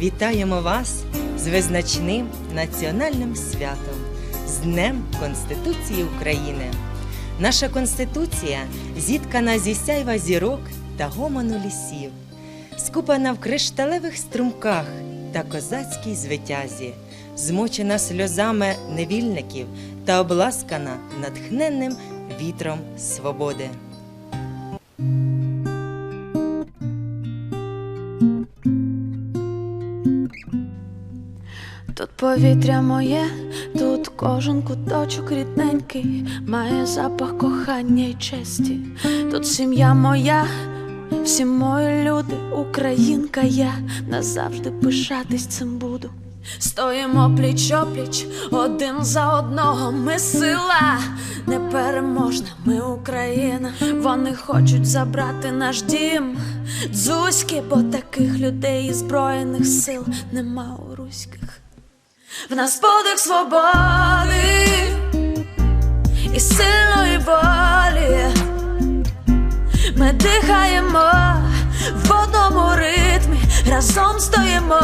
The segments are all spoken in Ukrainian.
Вітаємо вас з визначним національним святом, з Днем Конституції України. Наша Конституція зіткана зі сяйва зірок та гомону лісів, скупана в кришталевих струмках та козацькій звитязі, змочена сльозами невільників та обласкана натхненним вітром свободи. Повітря моє, тут кожен куточок рідненький, має запах кохання й честі. Тут сім'я моя, всі мої люди, українка я назавжди пишатись цим буду. Стоїмо пліч опліч, один за одного. Ми сила непереможна, ми Україна. Вони хочуть забрати наш дім. Дзузьки, бо таких людей і збройних сил нема у руських. В нас подих свободи і сильної волі. Ми дихаємо в одному ритмі, разом стоїмо,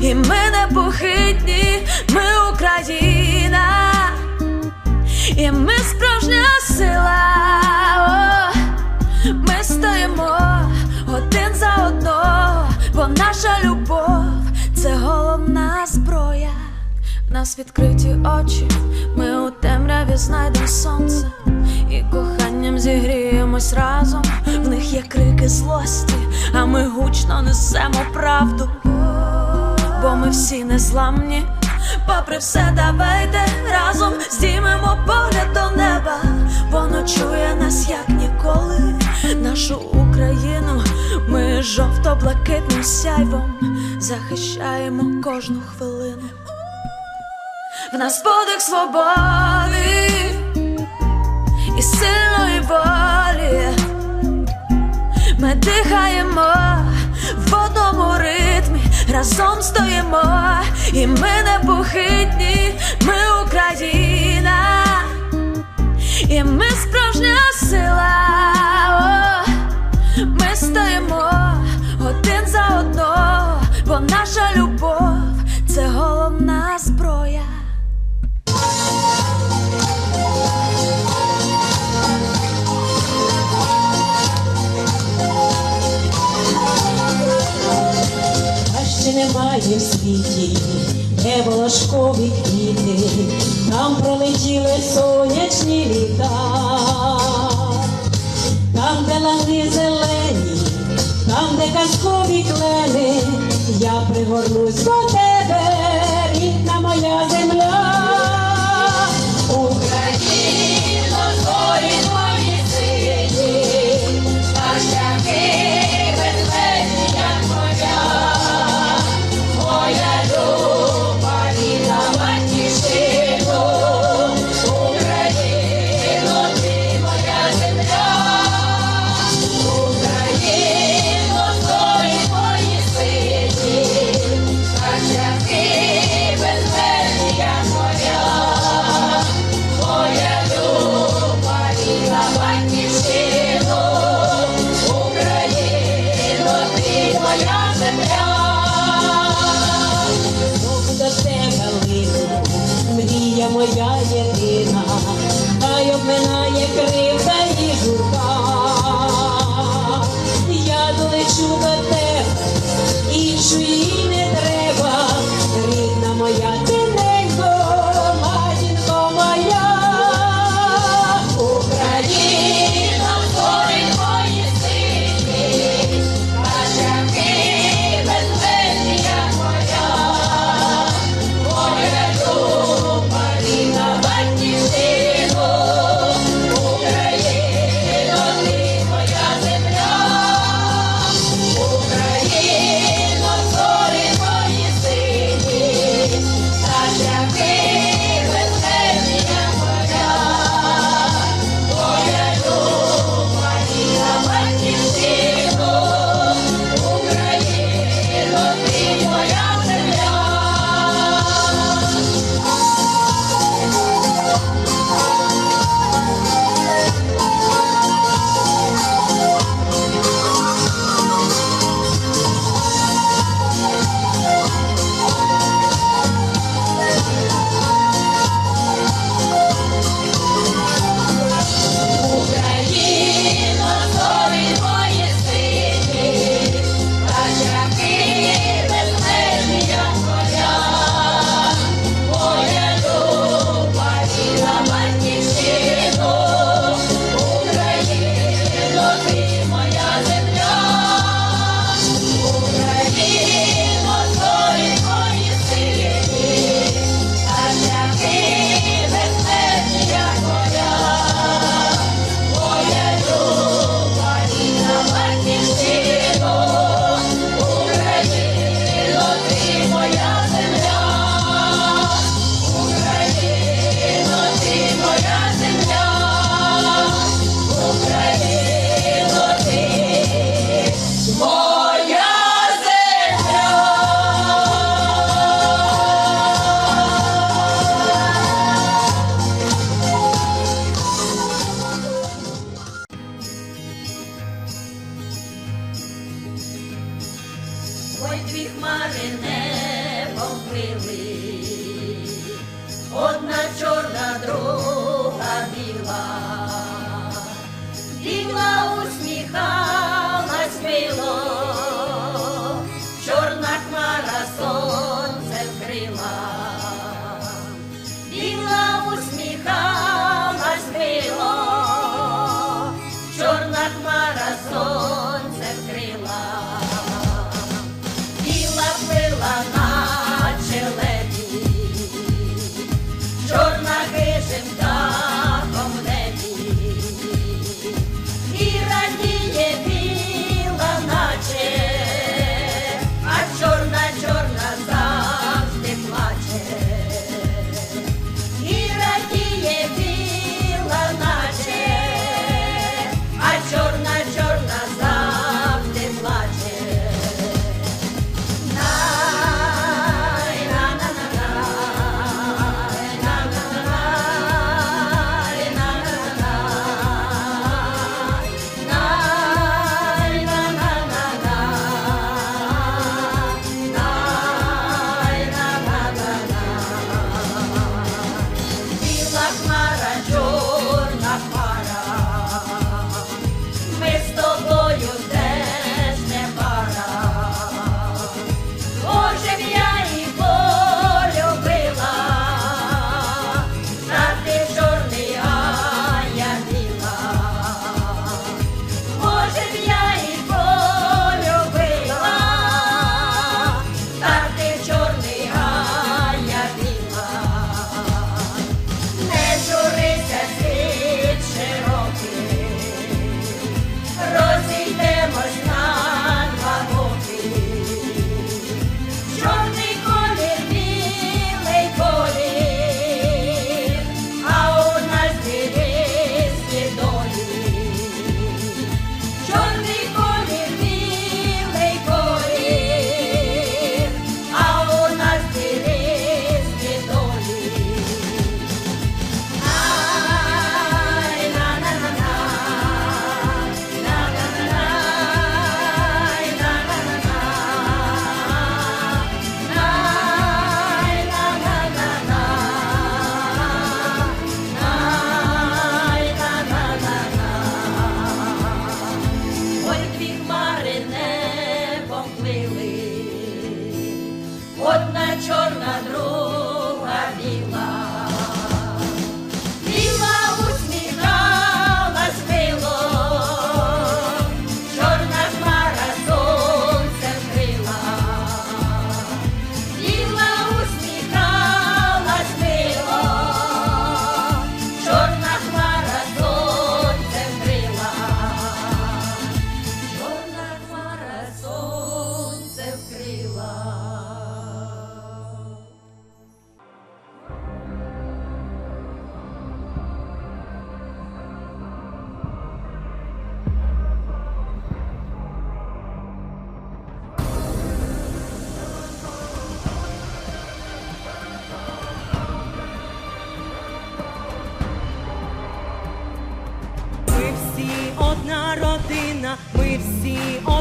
і ми непохитні, ми Україна, і ми справжня сила. Ми стоїмо один за одного, бо наша любов це головна зброя. Нас відкриті очі, ми у темряві знайдемо сонце і коханням зігріємось разом. В них є крики злості, а ми гучно несемо правду. Бо ми всі незламні, попри все, давайте разом здіймемо погляд до неба. Воно чує нас як ніколи. Нашу Україну ми жовто-блакитним сяйвом захищаємо кожну хвилину. В нас подих свободи і сильної волі. Ми дихаємо в одному ритмі, разом стоїмо, і ми непохитні, ми Україна, і ми справжня сила. Ми стоїмо один за одного, бо наша любов це головна зброя. Немає в світі, де волошкові квіти, там пролетіли сонячні літа, там, де лани зелені, там, де казкові клени, я пригорнусь до тебе, рідна моя земля. моя єдина, хай обминає крила.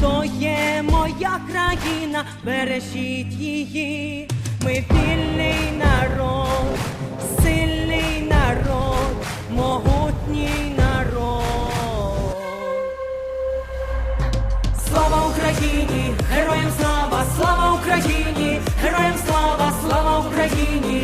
то є моя країна, бережіть її, ми вільний народ, сильний народ, могутній народ. Слава Україні, героям слава, слава Україні, героям слава, слава Україні.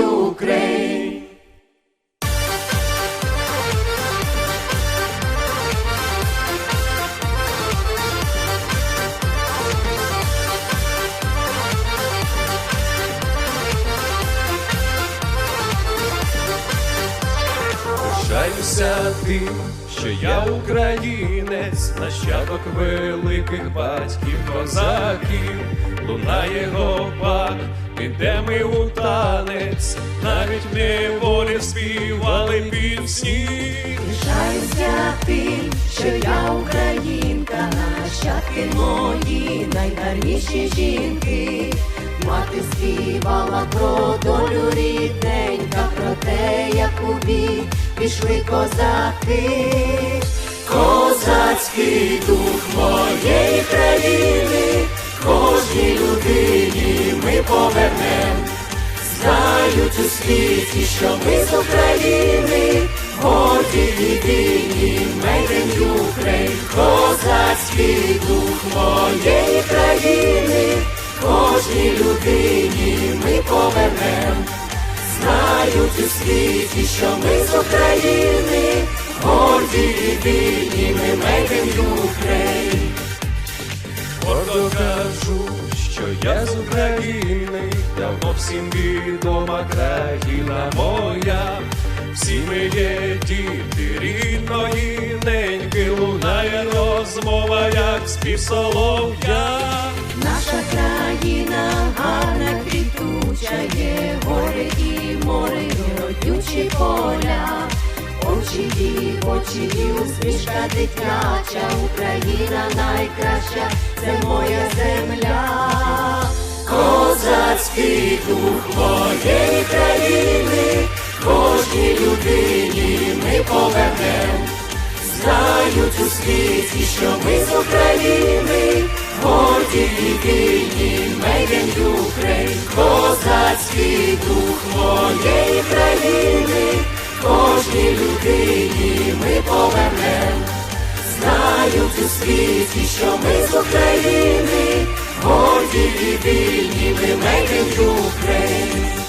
eu creio. Гопак, піде ми у танець, навіть в неволі співали пісні. Пишаюся тим, що я українка, нащадки мої, найгарніші жінки. Мати співала про долю рідненька, про те, як у бій пішли козаки. Козацький дух моєї країни, кожній людині ми повернем. Знають у світі, що ми з України, горді і вільні, made in Ukraine. Козацький дух моєї країни, кожній людині ми повернем. Знають у світі, що ми з України, горді і вільні, ми in Ukraine. Гордо кажу, що я з України, давно всім відома країна моя. Всі ми є діти рідної неньки, лунає розмова, як спів солов'я. Наша країна гарна квітуча, є гори і море, і родючі поля. Очі і очі, і усмішка дитяча, Україна найкраща, це моя земля. Козацький дух моєї країни, кожній людині ми повернем. Знають у світі, що ми з України, горді і вільні, in Ukraine. Козацький дух моєї країни, кожній людині ми повернем. Знають у світі, що ми з України, горді і вільні, ми made in Ukraine.